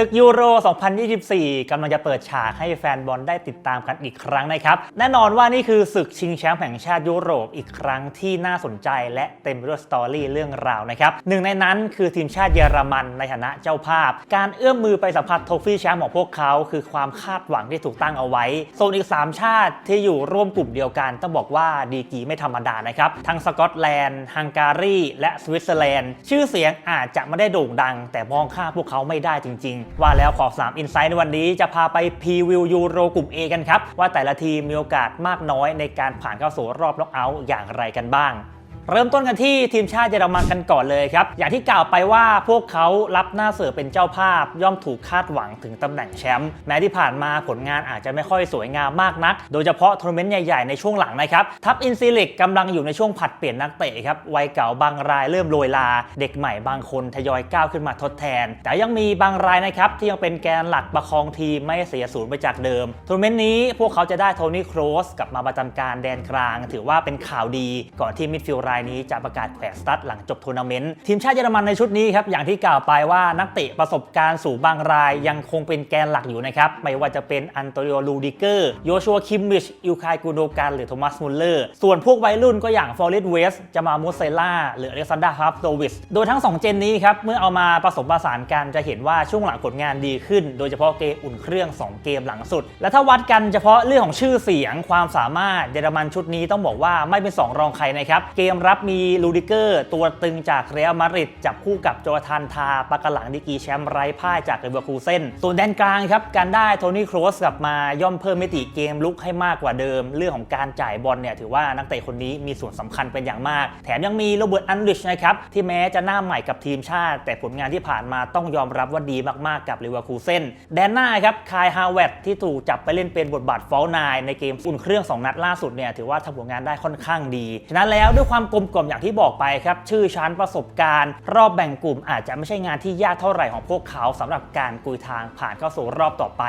ศึกยูโร 2024 กำลังจะเปิดฉากให้แฟนบอลได้ติดตามกันอีกครั้งนะครับ แน่นอนว่านี่คือศึกชิงแชมป์แห่งชาติยุโรปอีกครั้งที่น่าสนใจและเต็มไปด้วยสตอรี่เรื่องราวนะครับ หนึ่งในนั้นคือทีมชาติเยอรมันในฐานะเจ้าภาพ การเอื้อมมือไปสัมผัสโทฟี่แชมป์ของพวกเขา คือความคาดหวังที่ถูกตั้งเอาไว้ ส่วนอีก 3 ชาติที่อยู่ร่วมกลุ่มเดียวกันต้องบอกว่าดีกีไม่ธรรมดานะครับทั้งสกอตแลนด์ฮังการีและสวิตเซอร์แลนด์ชื่อเสียงอาจจะไม่ได้โด่งดัง แต่มองข้าพวกเขาไม่ได้จริง ๆว่าแล้วขอ3 i n s i g h ์ในวันนี้จะพาไปพรีวิวยูโรกลุ่ม A กันครับ ว่าแต่ละทีมมีโอกาสมากน้อยในการผ่านเข้าสู่รอบล็อกเอาท์อย่างไรกันบ้าง เริ่มต้นกันที่ทีมชาติเยอรมันกันก่อนเลยครับ อย่างที่กล่าวไปว่าพวกเขารับหน้าเสือเป็นเจ้าภาพ ย่อมถูกคาดหวังถึงตำแหน่งแชมป์แม้ที่ผ่านมาผลงานอาจจะไม่ค่อยสวยงามมากนัก โดยเฉพาะทัวร์นาเมนต์ใหญ่ๆในช่วงหลังนะครับ ทัพอินซิลิกกำลังอยู่ในช่วงผัดเปลี่ยนนักเตะครับวัยเก่าบางรายเริ่มโรยลา เด็กใหม่บางคนทยอยก้าวขึ้นมาทดแทน แต่ยังมีบางรายนะครับที่ยังเป็นแกนหลักประคองทีมไม่เสียศูนย์ไปจากเดิมทัวร์นาเมนต์นี้พวกเขาจะได้โทนี่โครสกลับมาประจำการแดนกลาง ถือว่าเป็นข่าวดีก่อนที่มิดฟิลด์รายนี้จะประกาศแขวนสตั๊ดหลังจบทัวร์นาเมนต์ทีมชาติเยอรมันในชุดนี้ครับอย่างที่กล่าวไปว่านักเตะประสบการณ์สูงบางรายยังคงเป็นแกนหลักอยู่นะครับไม่ว่าจะเป็นอันโตนิโอลูดิเกอร์โยชัวคิมมิชอิลคายกูโดกันหรือโทมัสมุลเลอร์ส่วนพวกวัยรุ่นก็อย่างฟอร์เรสเวสจะมามูเซล่าหรืออเล็กซานดราฮับโตวิสโดยทั้ง 2 เจนนี้ครับเมื่อเอามาผสมผสานกันจะเห็นว่าช่วงหลังผลงานดีขึ้น โดยเฉพาะเกมอุ่นเครื่อง 2 เกมหลังสุด และถ้าวัดกันเฉพาะเรื่องของชื่อเสียงความสามารถเยอรมันชุดนี้ต้องบอกว่าไม่เป็นสองรองใครนะครับเกมรับมีลูดิเกอร์ตัวตึงจากเรอัลมาดริดจับคู่กับโจทานทาปากหลังดีกีแชมป์ไร้พ่ายจากเรเวอร์คูเซนส่วนแดนกลางครับการได้โทนี่โครสกลับมาย่อมเพิ่มมิติเกมลุกให้มากกว่าเดิม เรื่องของการจ่ายบอลเนี่ยถือว่านักเตะคนนี้มีส่วนสำคัญเป็นอย่างมาก แถมยังมีโรเบิร์ตอันริชนะครับที่แม้จะหน้าใหม่กับทีมชาติ แต่ผลงานที่ผ่านมาต้องยอมรับว่าดีมากๆกับเรเวอร์คูเซนแดนหน้าครับคายฮาวเวตที่ถูกจับไปเล่นเป็นบทบาทฟอลนายในเกมอุ่นเครื่อง 2 นัดล่าสุดเนี่ยถือว่าทำผลงานได้ค่อนข้างดีฉะนั้นแล้วด้วยความกลมกล่อมอย่างที่บอกไปครับ ชื่อชั้นประสบการณ์ รอบแบ่งกลุ่มอาจจะไม่ใช่งานที่ยากเท่าไหร่ของพวกเขาสำหรับการกุยทางผ่านเข้าสู่รอบต่อไป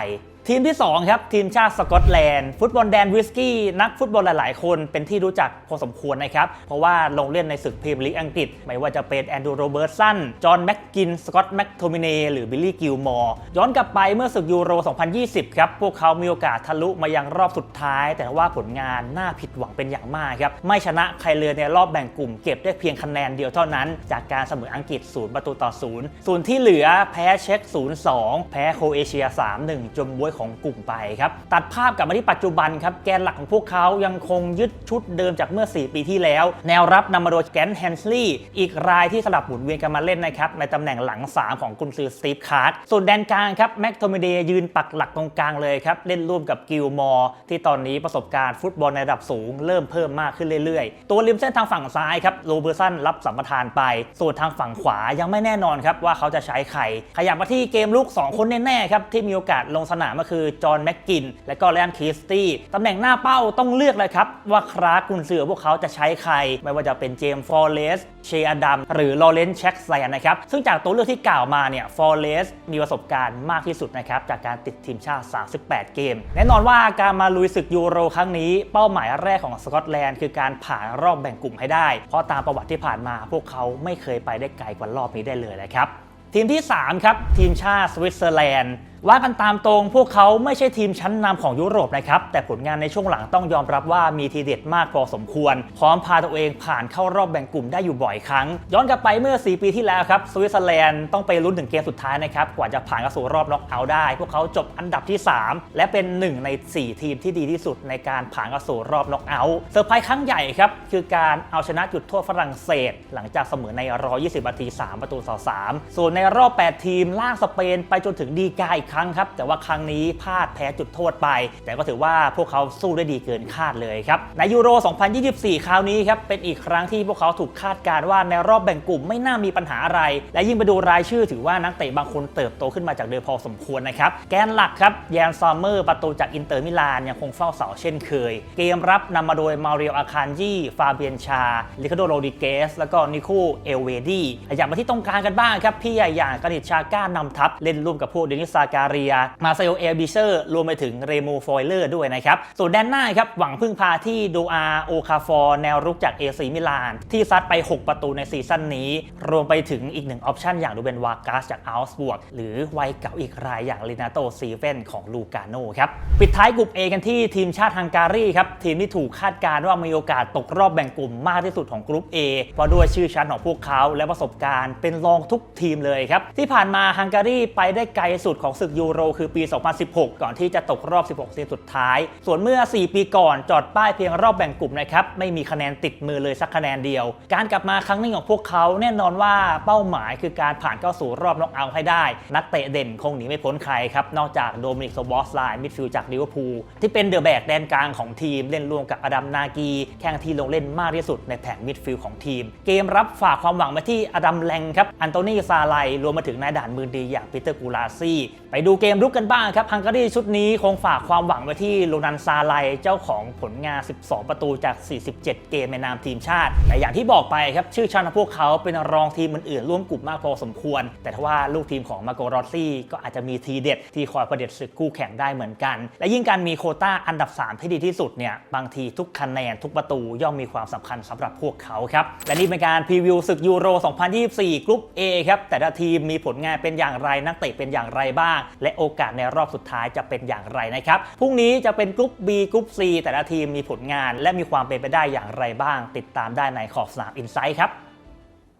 ทีมที่ 2 ครับ ทีมชาติสกอตแลนด์ฟุตบอลแดนวิสกี้นักฟุตบอลหลาย ๆ คนเป็นที่รู้จักพอสมควรนะครับ เพราะว่าลงเล่นในศึกพรีเมียร์ลีกอังกฤษ ไม่ว่าจะเป็นแอนดูโรเบิร์ตสัน จอห์นแม็กกิน สกอตแม็กโทมิเนหรือบิลลี่กิลมอร์ย้อนกลับไปเมื่อศึกยูโร 2020 ครับ พวกเขามีโอกาสทะลุมายังรอบสุดท้าย แต่ว่าผลงานน่าผิดหวังเป็นอย่างมากครับไม่ชนะใครเลยในรอบแบ่งกลุ่มเก็บได้เพียงคะแนนเดียวเท่านั้น จากการเสมออังกฤษ0ประตูต่อ0ส่วนที่เหลือแพ้เช็ก0-2 แพ้โครเอเชีย 3-1จนบวยของกลุ่มไปครับตัดภาพกลับมาที่ปัจจุบันครับแกนหลักของพวกเขายังคงยึดชุดเดิมจากเมื่อ 4 ปีที่แล้ว แนวรับนำมาโดยแกนแฮนส์ลีย์อีกรายที่สลับหมุนเวียนกันมาเล่นนะครับในตำแหน่งหลัง 3 ของกุนซือสตีฟคาร์ดส่วนแดนกลางครับแม็กโทมิเดย์ยืนปักหลักตรงกลางเลยครับเล่นร่วมกับกิลมอร์ที่ตอนนี้ประสบการณ์ฟุตบอลในระดับสูง เริ่มเพิ่มมากขึ้นเรื่อยๆ ตัวริมเส้นทางฝั่งซ้ายครับโรเบอร์สันรับสัมปทานไป ส่วนทางฝั่งขวายังไม่แน่นอนครับว่าเขาจะใช้ใครขยับมาที่เกมลุกสองคนแน่ๆครับที่มีโอกาสลงสนามก็คือจอห์นแม็กกิน และก็แลนคริสตี้ตำแหน่งหน้าเป้าต้องเลือกเลยครับ ว่าครากุนเสือพวกเขาจะใช้ใคร ไม่ว่าจะเป็นเจมส์ฟอร์เรสเชอดัมหรือลอเรนซ์แช็กแซนนะครับ ซึ่งจากตัวเลือกที่กล่าวมาเนี่ยฟอร์เรสมีประสบการณ์มากที่สุดนะครับจากการติดทีมชาติ 38 เกม แน่นอนว่าการมาลุยศึกยูโรครั้งนี้ เป้าหมายแรกของสกอตแลนด์คือการผ่านรอบแบ่งกลุ่มให้ได้ เพราะตามประวัติที่ผ่านมา พวกเขาไม่เคยไปได้ไกลกว่ารอบนี้ได้เลยนะครับทีมที่ 3 ครับ ทีมชาติสวิตเซอร์แลนด์ ว่ากันตามตรงพวกเขาไม่ใช่ทีมชั้นนำของยุโรปนะครับ แต่ผลงานในช่วงหลังต้องยอมรับว่ามีทีเด็ดมากพอสมควร พร้อมพาตัวเองผ่านเข้ารอบแบ่งกลุ่มได้อยู่บ่อยครั้ง ย้อนกลับไปเมื่อ 4 ปีที่แล้วครับสวิตเซอร์แลนด์ต้องไปลุ้นถึงเกมสุดท้ายนะครับ กว่าจะผ่านเข้าสู่รอบน็อกเอาท์ได้ พวกเขาจบอันดับที่ 3 และเป็น 1 ใน 4 ทีมที่ดีที่สุดในการผ่านเข้าสู่รอบน็อกเอาท์เซอร์ไพรส์ครั้งใหญ่ครับคือการเอาชนะจุดโทษฝรั่งเศส หลังจากเสมอใน 120 นาที 3 ประตูต่อ3ส่วนในรอบ 8 ทีมล่าสเปนไปจนถึงดีกาอีกครั้งครับ แต่ว่าครั้งนี้พลาดแพ้จุดโทษไป แต่ก็ถือว่าพวกเขาสู้ได้ดีเกินคาดเลยครับในยูโร 2024 คราวนี้ครับเป็นอีกครั้งที่พวกเขาถูกคาดการณ์ว่าในรอบแบ่งกลุ่มไม่น่ามีปัญหาอะไร และยิ่งไปดูรายชื่อถือว่านักเตะบางคนเติบโตขึ้นมาจากเดิมพอสมควรนะครับแกนหลักครับแยนซอมเมอร์ประตูจากอินเตอร์มิลานยังคงเฝ้าเสาเช่นเคย เกมรับนำมาโดยมาเรียลอาคานจีฟาเบียนชาลิคาโดโรดิเกสแล้วก็นิโคเอลเวดีขยับมาที่ตรงกลางกันบ้างครับพี่ใหญ่อย่างกานิชชาก้านำทัพเล่นร่วมกับพวกเดนิสซากาการียมาเซลเอลบิเชอร์รวมไปถึงเรมูฟอยเลอร์ด้วยนะครับ ส่วนแดนหน้าครับหวังพึ่งพาที่โดอาโอคาฟอร์แนวรุกจากเอซีมิลาน ที่ซัดไป 6 ประตูในซีซั่นนี้ รวมไปถึงอีกหนึ่งออปชันอย่างดูเบนวากาสจากอัลส์บวกหรือวัยเก่าอีกรายอย่างลินาโตซีเฟนของลูกาโนครับปิดท้ายกลุ่ม A กันที่ทีมชาติฮังการีครับทีมที่ถูกคาดการณ์ว่ามีโอกาสตกรอบแบ่งกลุ่มมากที่สุดของกลุ่ม A เพราะด้วยชื่อชั้นของพวกเขาและประสบการณ์เป็นรองทุกทีมเลยครับที่ผ่านมาฮังการีไปได้ไกลสุดของศึกยูโรคือปี 2016 ก่อนที่จะตกรอบ 16 ทีมสุดท้าย ส่วนเมื่อ 4 ปีก่อนจอดป้ายเพียงรอบแบ่งกลุ่มนะครับ ไม่มีคะแนนติดมือเลยสักคะแนนเดียว การกลับมาครั้งนี้ของพวกเขาแน่นอนว่าเป้าหมายคือการผ่านเข้าสู่รอบน็อกเอาท์ให้ได้ นักเตะเด่นคงหนีไม่พ้นใครครับ นอกจากโดมินิกโซบอสไลน์มิดฟิลด์จากลิเวอร์พูลที่เป็นเดอะแบกแดนกลางของทีมเล่นร่วมกับอดัมนากีแข่งที่ลงเล่นมากที่สุดในแผงมิดฟิลด์ของทีม เกมรับฝากความหวังมาที่อดัมแลงครับอันโตนีซาไลรวมมาถึงนายด่านมือดีอย่างปีเตอร์กูลาซี่ไปดูเกมรุกกันบ้างครับฮังการีชุดนี้คงฝากความหวังไว้ที่โรนันซาไลเจ้าของผลงาน 12 ประตูจาก 47 เกมในนามทีมชาติ แต่อย่างที่บอกไปครับชื่อชั้นพวกเขาเป็นรองทีมอื่นๆร่วมกลุ่มมากพอสมควร แต่ถ้าว่าลูกทีมของมาโกรอซี่ก็อาจจะมีทีเด็ดที่คอยประเด็จศึกคู่แข่งได้เหมือนกัน และยิ่งการมีโคต้าอันดับ 3 ที่ดีที่สุดเนี่ยบางทีทุกคะแนนทุกประตูย่อมมีความสำคัญสำหรับพวกเขาครับและนี่เป็นการพรีวิวศึกยูโร 2024 กรุ๊ป A ครับแต่ละทีมมีผลงานเป็นอย่างไรนักเตะเป็นอย่างไรบ้างและโอกาสในรอบสุดท้ายจะเป็นอย่างไรนะครับพรุ่งนี้จะเป็นกรุ๊ป B กรุ๊ป C แต่ละทีมมีผลงาน และมีความเป็นไปได้อย่างไรบ้าง ติดตามได้ในขอบสนามอินไซด์ครับ